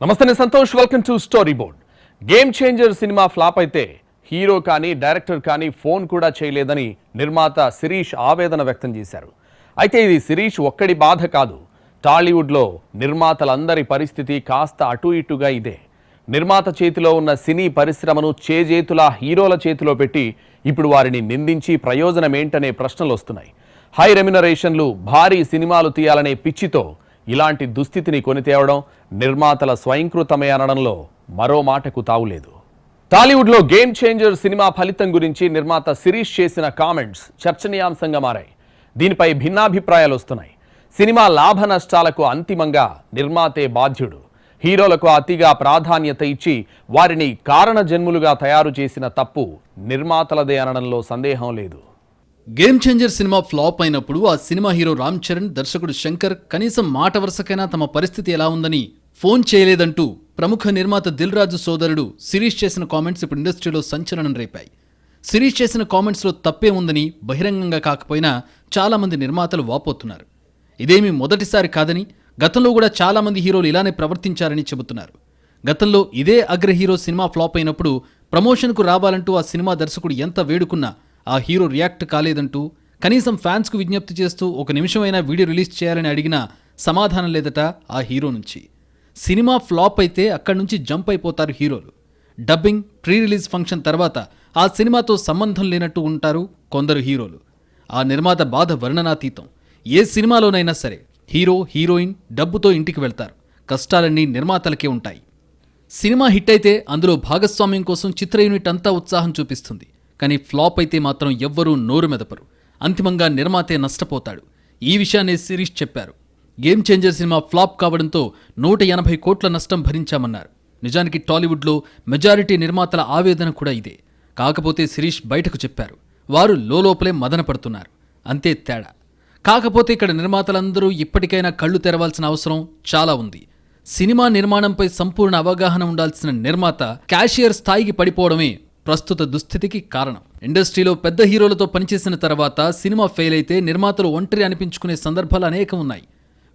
నమస్తే నేను Santosh. Welcome to story board game changer cinema flop అయితే హీరో కానీ డైరెక్టర్ కానీ ఫోన్ కూడా చేయలేదని నిర్మాత శిరీష్ ఆవేదన వ్యక్తం చేశారు. అయితే ఇది శిరీష్ ఒక్కడి బాధ కాదు. టాలీవుడ్లో నిర్మాతలందరి పరిస్థితి కాస్త అటు ఇటుగా ఇదే. నిర్మాత చేతిలో ఉన్న సినీ పరిశ్రమను చేజేతులా హీరోల చేతిలో పెట్టి ఇప్పుడు వారిని నిందించి ప్రయోజనం ఏంటనే ప్రశ్నలు వస్తున్నాయి. హై రెమ్యునరేషన్లు భారీ సినిమాలు తీయాలనే పిచ్చితో ఇలాంటి దుస్థితిని కొని తేవడం నిర్మాతల స్వయంకృతమే అనడంలో మరో మాటకు తావులేదు. టాలీవుడ్లో గేమ్ చేంజర్ సినిమా ఫలితం గురించి నిర్మాత శిరీష్ చేసిన కామెంట్స్ చర్చనీయాంశంగా మారాయి. దీనిపై భిన్నాభిప్రాయాలు వస్తున్నాయి. సినిమా లాభ నష్టాలకు అంతిమంగా నిర్మాతే బాధ్యుడు. హీరోలకు అతిగా ప్రాధాన్యత ఇచ్చి వారిని కారణ జన్ములుగా తయారు చేసిన తప్పు నిర్మాతలదే అనడంలో సందేహం లేదు. గేమ్ చేంజర్ సినిమా ఫ్లాప్ అయినప్పుడు ఆ సినిమా హీరో రామ్ చరణ్ దర్శకుడు శంకర్ కనీసం మాట వరుసకైనా తమ పరిస్థితి ఎలా ఉందని ఫోన్ చేయలేదంటూ ప్రముఖ నిర్మాత దిల్ రాజు సోదరుడు శిరీష్ చేసిన కామెంట్స్ ఇప్పుడు ఇండస్ట్రీలో సంచలనం రేపాయి. శిరీష్ చేసిన కామెంట్స్లో తప్పే ఉందని బహిరంగంగా కాకపోయినా చాలామంది నిర్మాతలు వాపోతున్నారు. ఇదేమీ మొదటిసారి కాదని గతంలో కూడా చాలామంది హీరోలు ఇలానే ప్రవర్తించారని చెబుతున్నారు. గతంలో ఇదే అగ్ర హీరో సినిమా ఫ్లాప్ అయినప్పుడు ప్రమోషన్కు రావాలంటూ ఆ సినిమా దర్శకుడు ఎంత వేడుకున్నా ఆ హీరో రియాక్ట్ కాలేదంటూ కనీసం ఫ్యాన్స్కు విజ్ఞప్తి చేస్తూ ఒక నిమిషమైనా వీడియో రిలీజ్ చేయాలని అడిగినా సమాధానం లేదట ఆ హీరో నుంచి. సినిమా ఫ్లాప్ అయితే అక్కడి నుంచి జంప్ అయిపోతారు హీరోలు. డబ్బింగ్ ప్రీ రిలీజ్ ఫంక్షన్ తర్వాత ఆ సినిమాతో సంబంధం లేనట్టు ఉంటారు కొందరు హీరోలు. ఆ నిర్మాత బాధ వర్ణనాతీతం. ఏ సినిమాలోనైనా సరే హీరో హీరోయిన్ డబ్బుతో ఇంటికి వెళ్తారు. కష్టాలన్నీ నిర్మాతలకే ఉంటాయి. సినిమా హిట్ అయితే అందులో భాగస్వామ్యం కోసం చిత్ర యూనిట్ అంతా ఉత్సాహం చూపిస్తుంది. కానీ ఫ్లాప్ అయితే మాత్రం ఎవ్వరూ నోరు మెదపరు. అంతిమంగా నిర్మాతే నష్టపోతాడు. ఈ విషయాన్ని శిరీష్ చెప్పారు. గేమ్ చేంజర్ సినిమా ఫ్లాప్ కావడంతో నూట ఎనభై కోట్ల నష్టం భరించామన్నారు. నిజానికి టాలీవుడ్లో మెజారిటీ నిర్మాతల ఆవేదన కూడా ఇదే. కాకపోతే శిరీష్ బయటకు చెప్పారు. వారు లోపలే మదన పడుతున్నారు అంతే తేడా. కాకపోతే ఇక్కడ నిర్మాతలందరూ ఇప్పటికైనా కళ్ళు తెరవాల్సిన అవసరం చాలా ఉంది. సినిమా నిర్మాణంపై సంపూర్ణ అవగాహన ఉండాల్సిన నిర్మాత క్యాషియర్ స్థాయికి పడిపోవడమే ప్రస్తుత దుస్థితికి కారణం. ఇండస్ట్రీలో పెద్ద హీరోలతో పనిచేసిన తర్వాత సినిమా ఫెయిల్ అయితే నిర్మాతలు ఒంటరి అనిపించుకునే సందర్భాలు అనేకం ఉన్నాయి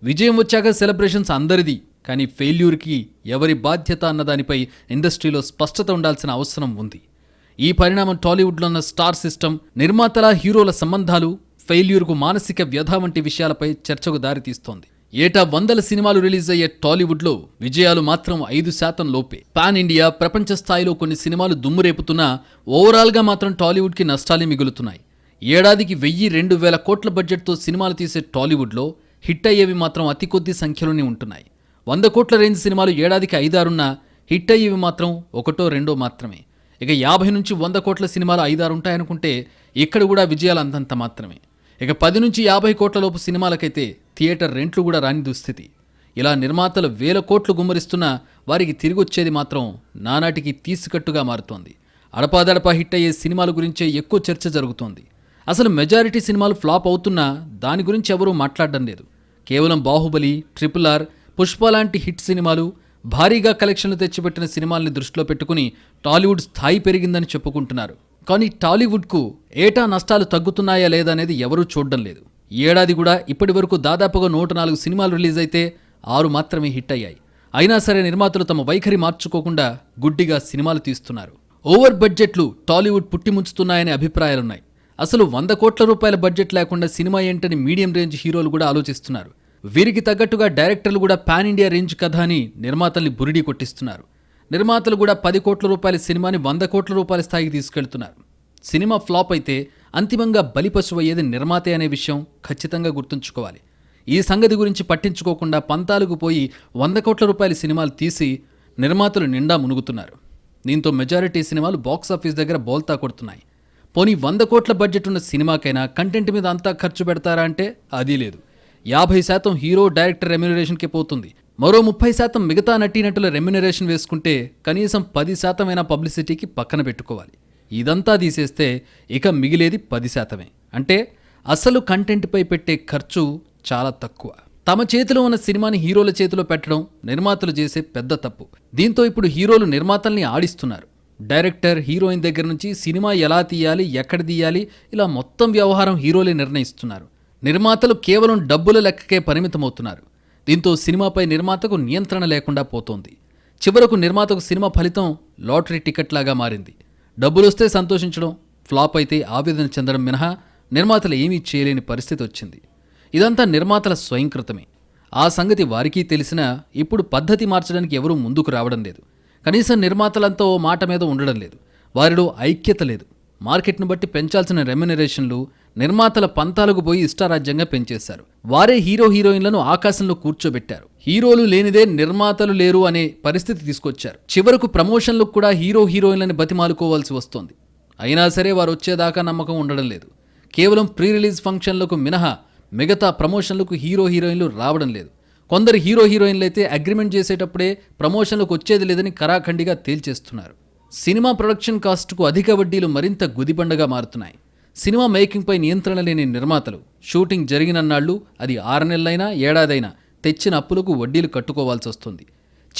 విజయం వచ్చాక సెలబ్రేషన్స్ అందరిది కానీ ఫెయిల్యూర్కి ఎవరి బాధ్యత అన్న దానిపై ఇండస్ట్రీలో స్పష్టత ఉండాల్సిన అవసరం ఉంది. ఈ పరిణామం టాలీవుడ్లో ఉన్న స్టార్ సిస్టమ్ నిర్మాతల హీరోల సంబంధాలు ఫెయిల్యూర్కు మానసిక వ్యధ వంటి విషయాలపై చర్చకు దారితీస్తోంది. ఏటా వందల సినిమాలు రిలీజ్ అయ్యే టాలీవుడ్లో విజయాలు మాత్రం ఐదు శాతం లోపే. పాన్ ఇండియా ప్రపంచ స్థాయిలో కొన్ని సినిమాలు దుమ్మురేపుతున్నా ఓవరాల్గా మాత్రం టాలీవుడ్కి నష్టాలే మిగులుతున్నాయి. ఏడాదికి వెయ్యి రెండు వేల కోట్ల బడ్జెట్తో సినిమాలు తీసే టాలీవుడ్లో హిట్ అయ్యేవి మాత్రం అతి కొద్ది సంఖ్యలోనే ఉంటున్నాయి. వంద కోట్ల రేంజ్ సినిమాలు ఏడాదికి ఐదారున్నా హిట్ అయ్యేవి మాత్రం ఒకటో రెండో మాత్రమే. ఇక యాభై నుంచి వంద కోట్ల సినిమాలు ఐదారు ఉంటాయనుకుంటే ఇక్కడ కూడా విజయాలు అంతంత మాత్రమే. ఇక పది నుంచి యాభై కోట్ల లోపు సినిమాలకైతే థియేటర్ రెంట్లు కూడా రాని దుస్థితి. ఇలా నిర్మాతలు వేల కోట్లు గుమ్మరిస్తున్నా వారికి తిరిగొచ్చేది మాత్రం నానాటికి తీసికట్టుగా మారుతోంది. అడపాదడపా హిట్ అయ్యే సినిమాల గురించే ఎక్కువ చర్చ జరుగుతోంది. అసలు మెజారిటీ సినిమాలు ఫ్లాప్ అవుతున్నా దాని గురించి ఎవరూ మాట్లాడడం లేదు. కేవలం బాహుబలి ట్రిపుల్ ఆర్ పుష్ప లాంటి హిట్ సినిమాలు భారీగా కలెక్షన్లు తెచ్చిపెట్టిన సినిమాల్ని దృష్టిలో పెట్టుకుని టాలీవుడ్ స్థాయి పెరిగిందని చెప్పుకుంటున్నారు. కానీ టాలీవుడ్కు ఏటా నష్టాలు తగ్గుతున్నాయా లేదా అనేది ఎవరూ చూడడం లేదు. ఏడాది కూడా ఇప్పటి వరకు దాదాపుగా నూట నాలుగు సినిమాలు రిలీజ్ అయితే ఆరు మాత్రమే హిట్ అయ్యాయి. అయినా సరే నిర్మాతలు తమ వైఖరి మార్చుకోకుండా గుడ్డిగా సినిమాలు తీస్తున్నారు. ఓవర్ బడ్జెట్లు టాలీవుడ్ పుట్టిముంచుతున్నాయనే అభిప్రాయాలున్నాయి. అసలు వంద కోట్ల రూపాయల బడ్జెట్ లేకుండా సినిమా ఏంటని మీడియం రేంజ్ హీరోలు కూడా ఆలోచిస్తున్నారు. వీరికి తగ్గట్టుగా డైరెక్టర్లు కూడా పాన్ ఇండియా రేంజ్ కథ అని నిర్మాతల్ని బురిడి కొట్టిస్తున్నారు. నిర్మాతలు కూడా పది కోట్ల రూపాయల సినిమాని వంద కోట్ల రూపాయల స్థాయికి తీసుకెళ్తున్నారు. సినిమా ఫ్లాప్ అయితే అంతిమంగా బలిపశువు అయ్యేది నిర్మాతే అనే విషయం ఖచ్చితంగా గుర్తుంచుకోవాలి. ఈ సంగతి గురించి పట్టించుకోకుండా పంతాలకు పోయి వంద కోట్ల రూపాయల సినిమాలు తీసి నిర్మాతలు నిండా మునుగుతున్నారు. దీంతో మెజారిటీ సినిమాలు బాక్సాఫీస్ దగ్గర బోల్తా కొడుతున్నాయి. పోనీ వంద కోట్ల బడ్జెట్ ఉన్న సినిమాకైనా కంటెంట్ మీద అంతా ఖర్చు పెడతారా అంటే అది లేదు. యాభై శాతం హీరో డైరెక్టర్ రెమ్యునరేషన్కే పోతుంది. మరో ముప్పై శాతం మిగతా నటీనటుల రెమ్యునరేషన్ వేసుకుంటే కనీసం పది శాతమైన పబ్లిసిటీకి పక్కన పెట్టుకోవాలి. ఇదంతా తీసేస్తే ఇక మిగిలేది పది శాతమే. అంటే అసలు కంటెంట్పై పెట్టే ఖర్చు చాలా తక్కువ. తమ చేతిలో ఉన్న సినిమాని హీరోల చేతిలో పెట్టడం నిర్మాతలు చేసే పెద్ద తప్పు. దీంతో ఇప్పుడు హీరోలు నిర్మాతల్ని ఆడిస్తున్నారు. డైరెక్టర్ హీరోయిన్ దగ్గర నుంచి సినిమా ఎలా తీయాలి ఎక్కడ తీయాలి ఇలా మొత్తం వ్యవహారం హీరోలే నిర్ణయిస్తున్నారు. నిర్మాతలు కేవలం డబ్బుల లెక్కకే పరిమితమవుతున్నారు. దీంతో సినిమాపై నిర్మాతకు నియంత్రణ లేకుండా పోతోంది. చివరకు నిర్మాతకు సినిమా ఫలితం లాటరీ టికెట్ లాగా మారింది. డబ్బులొస్తే సంతోషించడం ఫ్లాప్ అయితే ఆవేదన చెందడం మినహా నిర్మాతలు ఏమీ చేయలేని పరిస్థితి వచ్చింది. ఇదంతా నిర్మాతల స్వయంకృతమే ఆ సంగతి వారికి తెలిసినా ఇప్పుడు పద్ధతి మార్చడానికి ఎవరూ ముందుకు రావడం లేదు. కనీసం నిర్మాతలంతా ఓ మాట మీద ఉండడం లేదు. వారిలో ఐక్యత లేదు. మార్కెట్ను బట్టి పెంచాల్సిన రెమ్యునరేషన్లు నిర్మాతల పంతాలకు పోయి ఇష్టారాజ్యంగా పెంచేశారు. వారే హీరో హీరోయిన్లను ఆకాశంలో కూర్చోబెట్టారు. హీరోలు లేనిదే నిర్మాతలు లేరు అనే పరిస్థితి తీసుకొచ్చారు. చివరకు ప్రమోషన్లకు కూడా హీరో హీరోయిన్లని బతిమాలుకోవాల్సి వస్తోంది. అయినా సరే వారు వచ్చేదాకా నమ్మకం ఉండడం లేదు. కేవలం ప్రీ రిలీజ్ ఫంక్షన్లకు మినహా మిగతా ప్రమోషన్లకు హీరో హీరోయిన్లు రావడం లేదు. కొందరు హీరో హీరోయిన్లు అయితే అగ్రిమెంట్ చేసేటప్పుడే ప్రమోషన్లకు వచ్చేది లేదని కరాఖండిగా తేల్చేస్తున్నారు. సినిమా ప్రొడక్షన్ కాస్ట్కు అధిక వడ్డీలు మరింత గుదిబండగా మారుతున్నాయి. సినిమా మేకింగ్పై నియంత్రణ లేని నిర్మాతలు. షూటింగ్ జరిగినన్నాళ్ళు అది ఆరు నెలలైనా ఏడాదైనా తెచ్చిన అప్పులకు వడ్డీలు కట్టుకోవాల్సి వస్తుంది.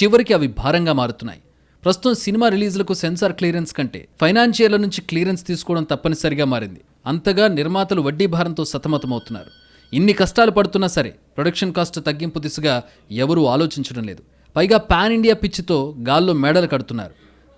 చివరికి అవి భారంగా మారుతున్నాయి. ప్రస్తుతం సినిమా రిలీజ్లకు సెన్సార్ క్లియరెన్స్ కంటే ఫైనాన్షియర్ల నుంచి క్లియరెన్స్ తీసుకోవడం తప్పనిసరిగా మారింది. అంతగా నిర్మాతలు వడ్డీ భారంతో సతమతమవుతున్నారు. ఇన్ని కష్టాలు పడుతున్నా సరే ప్రొడక్షన్ కాస్ట్ తగ్గింపు దిశగా ఎవరూ ఆలోచించడం లేదు. పైగా పాన్ ఇండియా పిచ్చితో గాల్లో మేడలు కడుతున్నారు.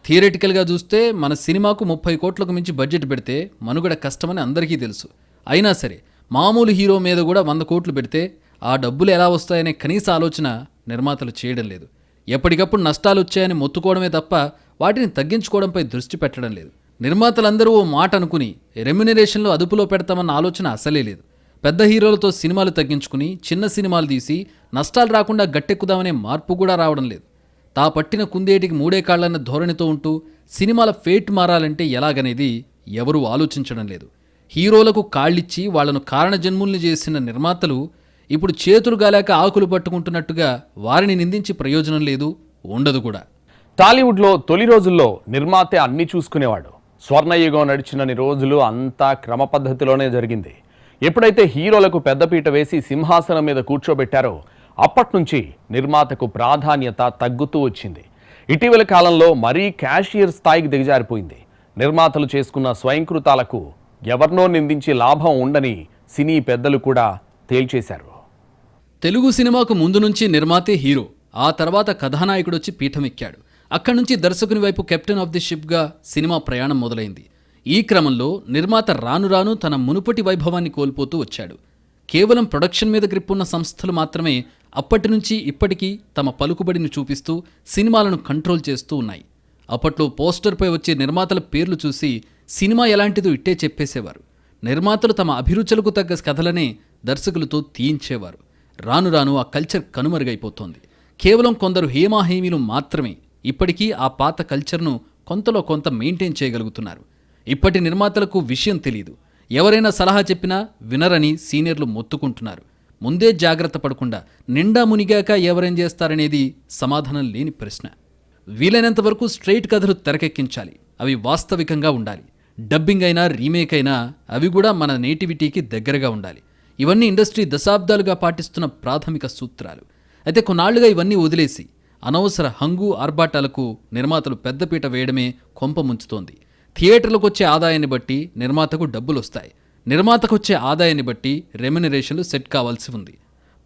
థియరిటికల్గా చూస్తే మన సినిమాకు ముప్పై కోట్లకు మించి బడ్జెట్ పెడితే మనుగడ కష్టమని అందరికీ తెలుసు. అయినా సరే మామూలు హీరో మీద కూడా వంద కోట్లు పెడితే ఆ డబ్బులు ఎలా వస్తాయనే కనీస ఆలోచన నిర్మాతలు చేయడం లేదు. ఎప్పటికప్పుడు నష్టాలు వచ్చాయని మొత్తుకోవడమే తప్ప వాటిని తగ్గించుకోవడంపై దృష్టి పెట్టడం లేదు. నిర్మాతలందరూ ఓ మాట అనుకుని రెమ్యునరేషన్లు అదుపులో పెడతామన్న ఆలోచన అసలే లేదు. పెద్ద హీరోలతో సినిమాలు తగ్గించుకుని చిన్న సినిమాలు తీసి నష్టాలు రాకుండా గట్టెక్కుదామనే మార్పు కూడా రావడం లేదు. తా పట్టిన కుందేటికి మూడే కాళ్ళన్న ధోరణితో ఉంటూ సినిమాల ఫేట్ మారాలంటే ఎలాగనేది ఎవరూ ఆలోచించడం లేదు. హీరోలకు కాళ్ళిచ్చి వాళ్ళను కారణజన్ముల్ని చేసిన నిర్మాతలు ఇప్పుడు చేతులు గాలేక ఆకులు పట్టుకుంటున్నట్టుగా వారిని నిందించి ప్రయోజనం లేదు ఉండదు కూడా. టాలీవుడ్లో తొలి రోజుల్లో నిర్మాతే అన్ని చూసుకునేవాడు. స్వర్ణయుగం నడిచినన్ని రోజులు అంతా క్రమ పద్ధతిలోనే జరిగింది. ఎప్పుడైతే హీరోలకు పెద్దపీట వేసి సింహాసనం మీద కూర్చోబెట్టారో అప్పట్నుంచి నిర్మాతకు ప్రాధాన్యత తగ్గుతూ వచ్చింది. ఇటీవల కాలంలో మరీ క్యాషియర్ స్థాయికి దిగజారిపోయింది. నిర్మాతలు చేసుకున్న స్వయంకృతాలకు ఎవరినో నిందించి లాభం ఉండని సినీ పెద్దలు కూడా తేల్చేశారు. తెలుగు సినిమాకు ముందు నుంచి నిర్మాతే హీరో ఆ తర్వాత కథానాయకుడొచ్చి పీఠమెక్కాడు. అక్కడి నుంచి దర్శకుని వైపు కెప్టెన్ ఆఫ్ ది షిప్గా సినిమా ప్రయాణం మొదలైంది. ఈ క్రమంలో నిర్మాత రాను రాను తన మునుపటి వైభవాన్ని కోల్పోతూ వచ్చాడు. కేవలం ప్రొడక్షన్ మీద గ్రిప్ ఉన్న సంస్థలు మాత్రమే అప్పటి నుంచి ఇప్పటికీ తమ పలుకుబడిని చూపిస్తూ సినిమాలను కంట్రోల్ చేస్తూ ఉన్నాయి. అప్పట్లో పోస్టర్పై వచ్చే నిర్మాతల పేర్లు చూసి సినిమా ఎలాంటిదో ఇట్టే చెప్పేసేవారు. నిర్మాతలు తమ అభిరుచులకు తగ్గ కథలనే దర్శకులతో తీయించేవారు. రాను రాను ఆ కల్చర్ కనుమరుగైపోతోంది. కేవలం కొందరు హేమాహేమీలు మాత్రమే ఇప్పటికీ ఆ పాత కల్చర్ను కొంతలో కొంత మెయింటైన్ చేయగలుగుతున్నారు. ఇప్పటి నిర్మాతలకు విషయం తెలియదు ఎవరైనా సలహా చెప్పినా వినరని సీనియర్లు మొత్తుకుంటున్నారు. ముందే జాగ్రత్త పడకుండా నిండా మునిగాక ఎవరేం చేస్తారనేది సమాధానం లేని ప్రశ్న. వీలైనంత వరకు స్ట్రైట్ కథలు తెరకెక్కించాలి. అవి వాస్తవికంగా ఉండాలి. డబ్బింగ్ అయినా రీమేక్ అయినా అవి కూడా మన నేటివిటీకి దగ్గరగా ఉండాలి. ఇవన్నీ ఇండస్ట్రీ దశాబ్దాలుగా పాటిస్తున్న ప్రాథమిక సూత్రాలు. అయితే కొన్నాళ్ళుగా ఇవన్నీ వదిలేసి అనవసర హంగు ఆర్భాటాలకు నిర్మాతలు పెద్దపీట వేయడమే కొంప ముంచుతోంది. థియేటర్లకు వచ్చే ఆదాయాన్ని బట్టి నిర్మాతకు డబ్బులు వస్తాయి నిర్మాతకు వచ్చే ఆదాయాన్ని బట్టి రెమ్యునరేషన్లు సెట్ కావాల్సి ఉంది.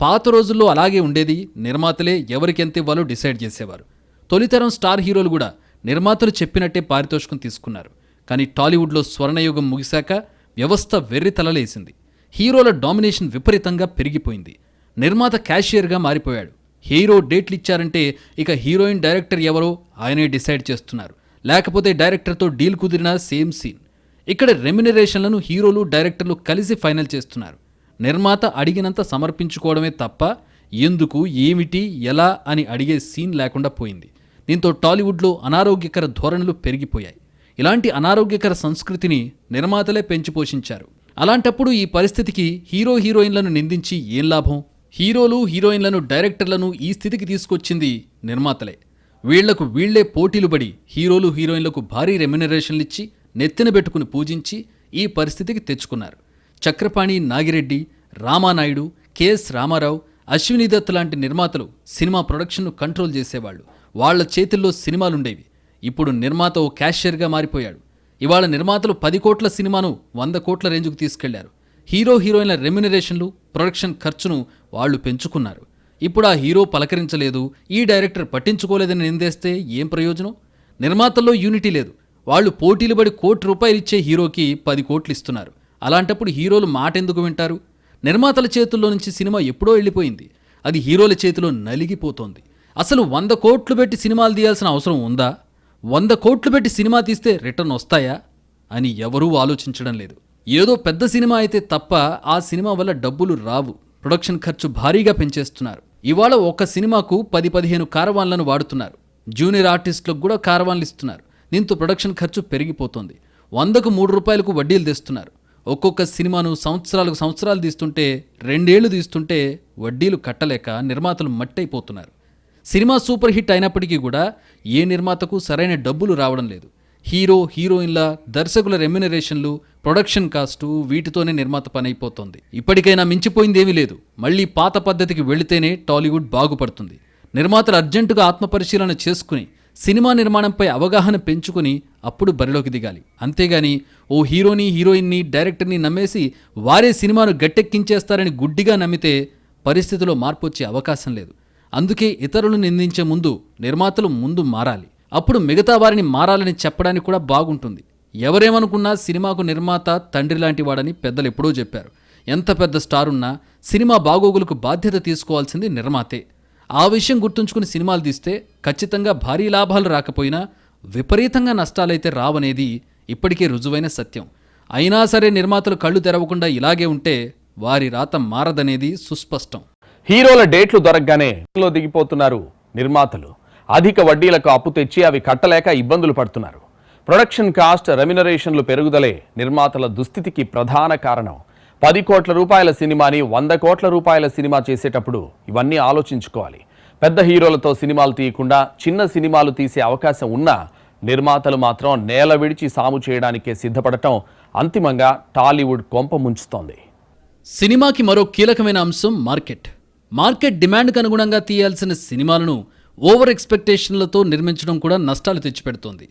పాత రోజుల్లో అలాగే ఉండేది నిర్మాతలే ఎవరికి ఎంత ఇవ్వాలో డిసైడ్ చేసేవారు. తొలితరం స్టార్ హీరోలు కూడా నిర్మాతలు చెప్పినట్టే పారితోషికం తీసుకున్నారు. కానీ టాలీవుడ్లో స్వర్ణయుగం ముగిశాక వ్యవస్థ వెర్రి తలలేసింది. హీరోల డామినేషన్ విపరీతంగా పెరిగిపోయింది. నిర్మాత క్యాషియర్గా మారిపోయాడు. హీరో డేట్లు ఇచ్చారంటే ఇక హీరోయిన్ డైరెక్టర్ ఎవరో ఆయనే డిసైడ్ చేస్తున్నారు. లేకపోతే డైరెక్టర్తో డీల్ కుదిరినా సేమ్ సీన్. ఇక్కడ రెమ్యునరేషన్లను హీరోలు డైరెక్టర్లు కలిసి ఫైనల్ చేస్తున్నారు. నిర్మాత అడిగినంత సమర్పించుకోవడమే తప్ప ఎందుకు ఏమిటి ఎలా అని అడిగే సీన్ లేకుండా పోయింది. దీంతో టాలీవుడ్లో అనారోగ్యకర ధోరణులు పెరిగిపోయాయి. ఇలాంటి అనారోగ్యకర సంస్కృతిని నిర్మాతలే పెంచి పోషించారు. అలాంటప్పుడు ఈ పరిస్థితికి హీరో హీరోయిన్లను నిందించి ఏం లాభం? హీరోలు హీరోయిన్లను డైరెక్టర్లను ఈ స్థితికి తీసుకొచ్చింది నిర్మాతలే. వీళ్ళకు వీళ్ళే పోటీలు పడి హీరోలు హీరోయిన్లకు భారీ రెమ్యునరేషన్లిచ్చి నెత్తిన పెట్టుకుని పూజించి ఈ పరిస్థితికి తెచ్చుకున్నారు. చక్రపాణి నాగిరెడ్డి రామానాయుడు కెఎస్ రామారావు అశ్వినిదత్ లాంటి నిర్మాతలు సినిమా ప్రొడక్షన్ను కంట్రోల్ చేసేవాళ్ళు. వాళ్ళ చేతుల్లో సినిమాలుండేవి. ఇప్పుడు నిర్మాత ఓ క్యాషియర్గా మారిపోయాడు. ఇవాళ నిర్మాతలు పది కోట్ల సినిమాను వంద కోట్ల రేంజ్కు తీసుకెళ్ళారు. హీరో హీరోయిన్ల రెమ్యునరేషన్లు ప్రొడక్షన్ ఖర్చును వాళ్ళు పెంచుకున్నారు. ఇప్పుడు ఆ హీరో పలకరించలేదు ఈ డైరెక్టర్ పట్టించుకోలేదని నిందేస్తే ఏం ప్రయోజనం? నిర్మాతల్లో యూనిటీ లేదు. వాళ్ళు పోటీలు పడి కోటి రూపాయలు ఇచ్చే హీరోకి పది కోట్లు ఇస్తున్నారు. అలాంటప్పుడు హీరోలు మాట ఎందుకు వింటారు? నిర్మాతల చేతుల్లో నుంచి సినిమా ఎప్పుడో వెళ్ళిపోయింది. అది హీరోల చేతిలో నలిగిపోతోంది. అసలు వంద కోట్లు పెట్టి సినిమాలు తీయాల్సిన అవసరం ఉందా? వంద కోట్లు పెట్టి సినిమా తీస్తే రిటర్న్ వస్తాయా? అని ఎవరూ ఆలోచించడం లేదు. ఏదో పెద్ద సినిమా అయితే తప్ప ఆ సినిమా వల్ల డబ్బులు రావు. ప్రొడక్షన్ ఖర్చు భారీగా పెంచేస్తున్నారు. ఇవాళ ఒక సినిమాకు పది పదిహేను కారవాన్లను వాడుతున్నారు. జూనియర్ ఆర్టిస్టులకు కూడా కారవాన్లు ఇస్తున్నారు. దీంతో ప్రొడక్షన్ ఖర్చు పెరిగిపోతుంది. వందకు మూడు రూపాయలకు వడ్డీలు తెస్తున్నారు. ఒక్కొక్క సినిమాను సంవత్సరాలకు సంవత్సరాలు తీస్తుంటే రెండేళ్ళు తీస్తుంటే వడ్డీలు కట్టలేక నిర్మాతలు మట్టయిపోతున్నారు. సినిమా సూపర్ హిట్ అయినప్పటికీ కూడా ఏ నిర్మాతకు సరైన డబ్బులు రావడం లేదు. హీరో హీరోయిన్ల దర్శకుల రెమ్యునరేషన్లు ప్రొడక్షన్ కాస్టు వీటితోనే నిర్మాత పని అయిపోతుంది ఇప్పటికైనా మించిపోయిందేమీ లేదు. మళ్ళీ పాత పద్ధతికి వెళితేనే టాలీవుడ్ బాగుపడుతుంది. నిర్మాతలు అర్జెంటుగా ఆత్మపరిశీలన చేసుకుని సినిమా నిర్మాణంపై అవగాహన పెంచుకుని అప్పుడు బరిలోకి దిగాలి. అంతేగాని ఓ హీరోని హీరోయిన్ని డైరెక్టర్ని నమ్మేసి వారే సినిమాను గట్టెక్కించేస్తారని గుడ్డిగా నమ్మితే పరిస్థితిలో మార్పు వచ్చే అవకాశం లేదు. అందుకే ఇతరులు నిందించే ముందు నిర్మాతలు ముందు మారాలి. అప్పుడు మిగతా వారిని మారాలని చెప్పడానికి కూడా బాగుంటుంది. ఎవరేమనుకున్నా సినిమాకు నిర్మాత తండ్రి లాంటి వాడని పెద్దలు ఎప్పుడో చెప్పారు. ఎంత పెద్ద స్టార్ ఉన్నా సినిమా బాగోగులకు బాధ్యత తీసుకోవాల్సింది నిర్మాతే. ఆ విషయం గుర్తుంచుకుని సినిమాలు తీస్తే ఖచ్చితంగా భారీ లాభాలు రాకపోయినా విపరీతంగా నష్టాలైతే రావనేది ఇప్పటికే రుజువైన సత్యం. అయినా సరే నిర్మాతలు కళ్ళు తెరవకుండా ఇలాగే ఉంటే వారి రాత మారదనేది సుస్పష్టం. హీరోల డేట్లు దొరకగానే లో దిగిపోతున్నారు నిర్మాతలు. అధిక వడ్డీలకు అప్పు తెచ్చి అవి కట్టలేక ఇబ్బందులు పడుతున్నారు. ప్రొడక్షన్ కాస్ట్ రెమ్యునరేషన్లు పెరుగుదలే నిర్మాతల దుస్థితికి ప్రధాన కారణం. పది కోట్ల రూపాయల సినిమాని వంద కోట్ల రూపాయల సినిమా చేసేటప్పుడు ఇవన్నీ ఆలోచించుకోవాలి. పెద్ద హీరోలతో సినిమాలు తీయకుండా చిన్న సినిమాలు తీసే అవకాశం ఉన్నా నిర్మాతలు మాత్రం నేల విడిచి సాము చేయడానికే సిద్ధపడటం అంతిమంగా టాలీవుడ్ కొంప ముంచుతోంది. సినిమాకి మరో కీలకమైన అంశం మార్కెట్. మార్కెట్ డిమాండ్కు అనుగుణంగా తీయాల్సిన సినిమాలను ఓవర్ ఎక్స్పెక్టేషన్లతో నిర్మించడం కూడా నష్టాలు తెచ్చిపెడుతోంది.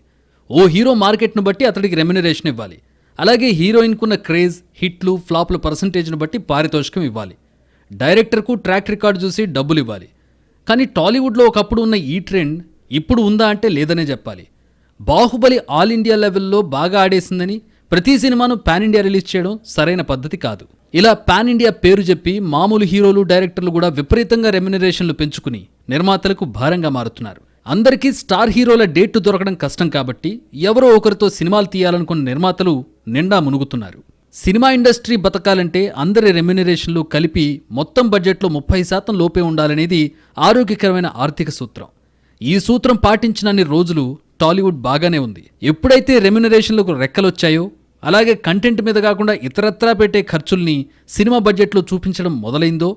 ఓ హీరో మార్కెట్ను బట్టి అతడికి రెమ్యునరేషన్ ఇవ్వాలి. అలాగే హీరోయిన్కున్న క్రేజ్ హిట్లు ఫ్లాప్ల పర్సంటేజ్ను బట్టి పారితోషికం ఇవ్వాలి. డైరెక్టర్కు ట్రాక్ రికార్డు చూసి డబ్బులు ఇవ్వాలి. కానీ టాలీవుడ్లో ఒకప్పుడు ఉన్న ఈ ట్రెండ్ ఇప్పుడు ఉందా అంటే లేదనే చెప్పాలి. బాహుబలి ఆల్ ఇండియా లెవెల్లో బాగా ఆడేసిందని ప్రతి సినిమాను పాన్ ఇండియా రిలీజ్ చేయడం సరైన పద్ధతి కాదు. ఇలా పాన్ ఇండియా పేరు చెప్పి మామూలు హీరోలు డైరెక్టర్లు కూడా విపరీతంగా రెమ్యునరేషన్లు పెంచుకుని నిర్మాతలకు భారంగా మారుతున్నారు. అందరికీ స్టార్ హీరోల డేట్ దొరకడం కష్టం కాబట్టి ఎవరో ఒకరితో సినిమాలు తీయాలనుకున్న నిర్మాతలు నిండా మునుగుతున్నారు. సినిమా ఇండస్ట్రీ బతకాలంటే అందరి రెమ్యునరేషన్లు కలిపి మొత్తం బడ్జెట్లో ముప్పై శాతం లోపే ఉండాలనేది ఆరోగ్యకరమైన ఆర్థిక సూత్రం. ఈ సూత్రం పాటించినన్ని రోజులు టాలీవుడ్ బాగానే ఉంది. ఎప్పుడైతే రెమ్యునరేషన్లకు రెక్కలొచ్చాయో అలాగే కంటెంట్ మీద కాకుండా ఇతరత్రా పెట్టే ఖర్చుల్ని సినిమా బడ్జెట్లో చూపించడం మొదలైందో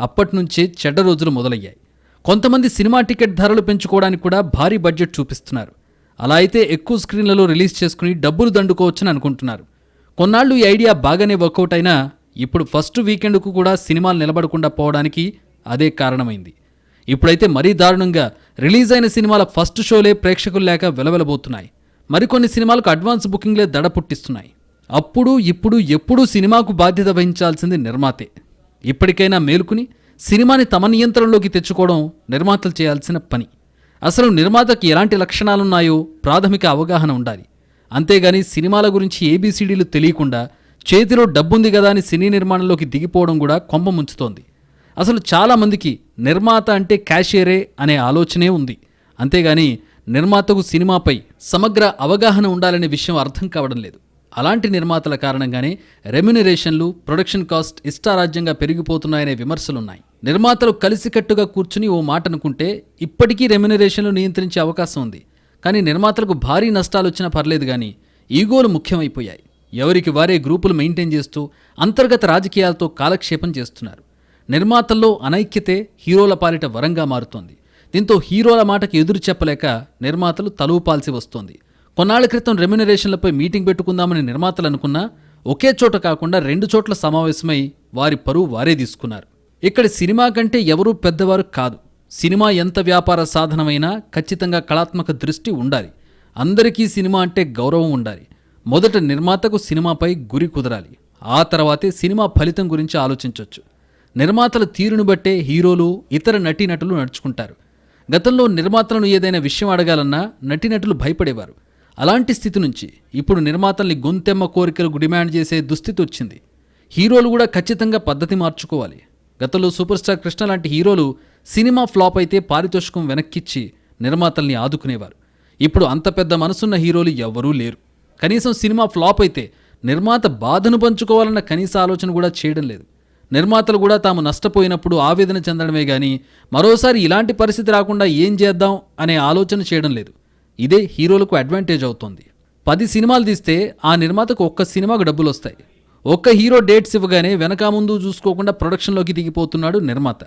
అప్పటినుంచే చెడ్డ రోజులు మొదలయ్యాయి. కొంతమంది సినిమా టికెట్ ధరలు పెంచుకోవడానికి కూడా భారీ బడ్జెట్ చూపిస్తున్నారు. అలా అయితే ఎక్కువ స్క్రీన్లలో రిలీజ్ చేసుకుని డబ్బులు దండుకోవచ్చని అనుకుంటున్నారు. కొన్నాళ్ళు ఈ ఐడియా బాగానే వర్కౌట్ అయినా ఇప్పుడు ఫస్ట్ వీకెండ్కు కూడా సినిమాలు నిలబడకుండా పోవడానికి అదే కారణమైంది. ఇప్పుడైతే మరీ దారుణంగా రిలీజ్ అయిన సినిమాల ఫస్ట్ షోలే ప్రేక్షకులు లేక వెలవెలబోతున్నాయి. మరికొన్ని సినిమాలకు అడ్వాన్స్ బుకింగ్లే దడ పుట్టిస్తున్నాయి. అప్పుడు ఇప్పుడు ఎప్పుడూ సినిమాకు బాధ్యత వహించాల్సింది నిర్మాతే. ఇప్పటికైనా మేలుకుని సినిమాని తమ నియంత్రణలోకి తెచ్చుకోవడం నిర్మాతలు చేయాల్సిన పని. అసలు నిర్మాతకి ఎలాంటి లక్షణాలున్నాయో ప్రాథమిక అవగాహన ఉండాలి. అంతేగాని సినిమాల గురించి ఏబీసీడీలు తెలియకుండా చేతిలో డబ్బుంది కదా అని సినీ నిర్మాణంలోకి దిగిపోవడం కూడా కొంప ముంచుతోంది. అసలు చాలామందికి నిర్మాత అంటే క్యాషియరే అనే ఆలోచనే ఉంది. అంతేగాని నిర్మాతకు సినిమాపై సమగ్ర అవగాహన ఉండాలనే విషయం అర్థం కావడం లేదు. అలాంటి నిర్మాతల కారణంగానే రెమ్యునరేషన్లు ప్రొడక్షన్ కాస్ట్ ఇష్టారాజ్యంగా పెరిగిపోతున్నాయనే విమర్శలున్నాయి. నిర్మాతలు కలిసికట్టుగా కూర్చుని ఓ మాట అనుకుంటే ఇప్పటికీ రెమ్యునరేషన్లు నియంత్రించే అవకాశం ఉంది. కానీ నిర్మాతలకు భారీ నష్టాలు వచ్చినా పర్లేదు కానీ ఈగోలు ముఖ్యమైపోయాయి. ఎవరికి వారే గ్రూపులు మెయింటైన్ చేస్తూ అంతర్గత రాజకీయాలతో కాలక్షేపం చేస్తున్నారు. నిర్మాతల్లో అనైక్యతే హీరోల పాలిట వరంగా మారుతోంది. దీంతో హీరోల మాటకి ఎదురు చెప్పలేక నిర్మాతలు తలూపాల్సి వస్తోంది. కొన్నాళ్ళ క్రితం రెమ్యునరేషన్లపై మీటింగ్ పెట్టుకుందామని నిర్మాతలు అనుకున్నా ఒకే చోట కాకుండా రెండు చోట్ల సమావేశమై వారి పరువు వారే తీసుకున్నారు. ఇక్కడ సినిమా కంటే ఎవరూ పెద్దవారు కాదు. సినిమా ఎంత వ్యాపార సాధనమైనా ఖచ్చితంగా కళాత్మక దృష్టి ఉండాలి. అందరికీ సినిమా అంటే గౌరవం ఉండాలి. మొదట నిర్మాతకు సినిమాపై గురి కుదరాలి. ఆ తర్వాతే సినిమా ఫలితం గురించి ఆలోచించవచ్చు నిర్మాతల తీరును బట్టే హీరోలు ఇతర నటీనటులు నడుచుకుంటారు. గతంలో నిర్మాతలను ఏదైనా విషయం అడగాలన్నా నటీనటులు భయపడేవారు. అలాంటి స్థితి నుంచి ఇప్పుడు నిర్మాతల్ని గొంతెమ్మ కోరికలకు డిమాండ్ చేసే దుస్థితి వచ్చింది. హీరోలు కూడా ఖచ్చితంగా పద్ధతి మార్చుకోవాలి. గతంలో సూపర్ స్టార్ కృష్ణ లాంటి హీరోలు సినిమా ఫ్లాప్ అయితే పారితోషికం వెనక్కిచ్చి నిర్మాతల్ని ఆదుకునేవారు. ఇప్పుడు అంత పెద్ద మనసున్న హీరోలు ఎవ్వరూ లేరు. కనీసం సినిమా ఫ్లాప్ అయితే నిర్మాత బాధను పంచుకోవాలన్న కనీస ఆలోచన కూడా చేయడం లేదు. నిర్మాతలు కూడా తాము నష్టపోయినప్పుడు ఆవేదన చెందడమే గాని మరోసారి ఇలాంటి పరిస్థితి రాకుండా ఏం చేద్దాం అనే ఆలోచన చేయడం లేదు. ఇదే హీరోలకు అడ్వాంటేజ్ అవుతుంది. పది సినిమాలు తీస్తే ఆ నిర్మాతకు ఒక్క సినిమాకు డబ్బులు వస్తాయి ఒక్క హీరో డేట్స్ ఇవ్వగానే వెనక ముందు చూసుకోకుండా ప్రొడక్షన్లోకి దిగిపోతున్నాడు నిర్మాత.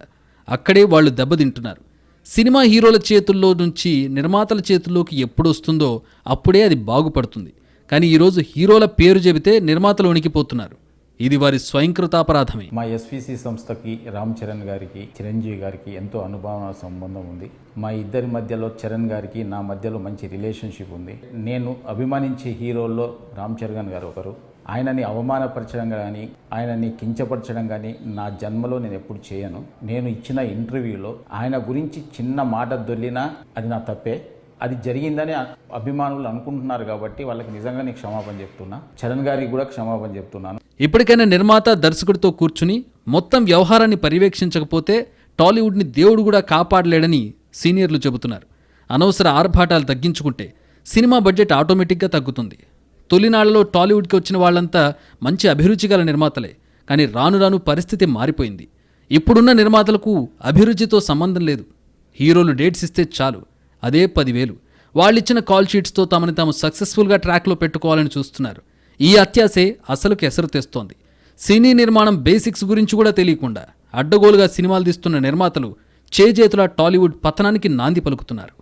అక్కడే వాళ్ళు దెబ్బతింటున్నారు. సినిమా హీరోల చేతుల్లో నుంచి నిర్మాతల చేతుల్లోకి ఎప్పుడు వస్తుందో అప్పుడే అది బాగుపడుతుంది. కానీ ఈరోజు హీరోల పేరు చెబితే నిర్మాతలు వణికిపోతున్నారు. ఇది వారి స్వయంకృతాపరాధమే. మా ఎస్విసి సంస్థకి రామ్ చరణ్ గారికి చిరంజీవి గారికి ఎంతో అనుభవ సంబంధం ఉంది. మా ఇద్దరి మధ్యలో చరణ్ గారికి నా మధ్యలో మంచి రిలేషన్షిప్ ఉంది. నేను అభిమానించే హీరోల్లో రామ్ చరణ్ గారు ఒకరు. ఆయనని అవమానపరచడం కానీ ఆయనని కించపరచడం కానీ నా జన్మలో నేను ఎప్పుడు చేయను. నేను ఇచ్చిన ఇంటర్వ్యూలో ఆయన గురించి చిన్న మాట దొల్లినా అది నా తప్పే. అది జరిగిందని అభిమానులు అనుకుంటున్నారు కాబట్టి వాళ్ళకి నిజంగా నేను క్షమాపణ చెప్తున్నా. చరణ్ గారికి కూడా క్షమాపణ చెప్తున్నాను. ఇప్పటికైనా నిర్మాత దర్శకుడితో కూర్చుని మొత్తం వ్యవహారాన్ని పర్యవేక్షించకపోతే టాలీవుడ్ని దేవుడు కూడా కాపాడలేడని సీనియర్లు చెబుతున్నారు. అనవసర ఆర్భాటాలు తగ్గించుకుంటే సినిమా బడ్జెట్ ఆటోమేటిక్గా తగ్గుతుంది. తొలినాళ్ళలో టాలీవుడ్కి వచ్చిన వాళ్ళంతా మంచి అభిరుచి గల నిర్మాతలే కానీ రాను రాను పరిస్థితి మారిపోయింది. ఇప్పుడున్న నిర్మాతలకు అభిరుచితో సంబంధం లేదు. హీరోలు డేట్స్ ఇస్తే చాలు అదే పదివేలు. వాళ్ళిచ్చిన కాల్ షీట్స్తో తమని తాము సక్సెస్ఫుల్గా ట్రాక్లో పెట్టుకోవాలని చూస్తున్నారు. ఈ అత్యాసే అసలుకి ఎసరు తెస్తోంది. సినీ నిర్మాణం బేసిక్స్ గురించి కూడా తెలియకుండా అడ్డగోలుగా సినిమాలు తీస్తున్న నిర్మాతలు చేజేతుల టాలీవుడ్ పతనానికి నాంది పలుకుతున్నారు.